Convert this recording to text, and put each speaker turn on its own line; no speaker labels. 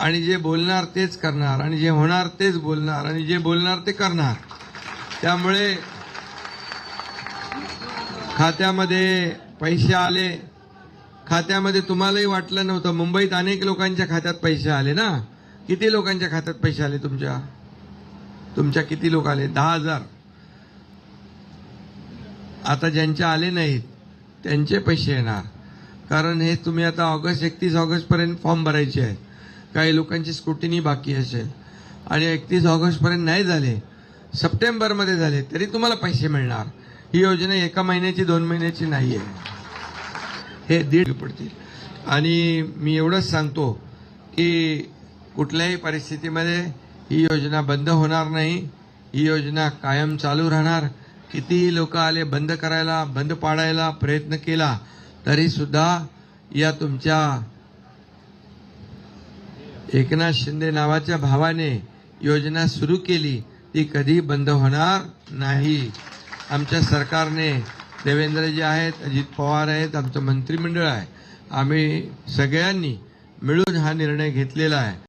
आणि जे बोलणार तेच करणार आणि जे होणार तेच बोलणार आणि जे बोलणार ते करणार. त्यामुळे खात्यामध्ये पैसे आले. खात्यामध्ये तुम्हालाही वाटलं नव्हतं. मुंबईत अनेक लोकांच्या खात्यात पैसे आले ना? किती लोकांच्या खात्यात पैसे आले तुमच्या? तुमच्या किती लोक आले? दहा हजार. आता ज्यांचे आले नाहीत त्यांचे पैसे येणार. कारण हे तुम्ही आता ऑगस्ट एकतीस ऑगस्टपर्यंत फॉर्म भरायचे आहेत. काही लोकांची स्क्रुटिनी बाकी असेल. आणि एकतीस ऑगस्टपर्यंत नाही झाले सप्टेंबरमध्ये झाले तरी तुम्हाला पैसे मिळणार. ही योजना एका महिन्याची दोन महिन्याची नाही आहे हे दीड पडतील. आणि मी एवढंच सांगतो की कुठल्याही परिस्थितीमध्ये ही योजना बंद होणार नाही. ही योजना कायम चालू राहणार. कितीही लोक आले बंद करायला बंद पाडायला प्रयत्न केला तरीसुद्धा या तुमच्या एकनाथ शिंदे नावाच्या भावाने योजना सुरू केली. ती कधी बंद होणार नाही. आमच्या सरकारने देवेंद्रजी आहेत अजित पवार आहेत आमचं मंत्रिमंडळ आहे. आम्ही सगळ्यांनी मिळून हा निर्णय घेतलेला आहे.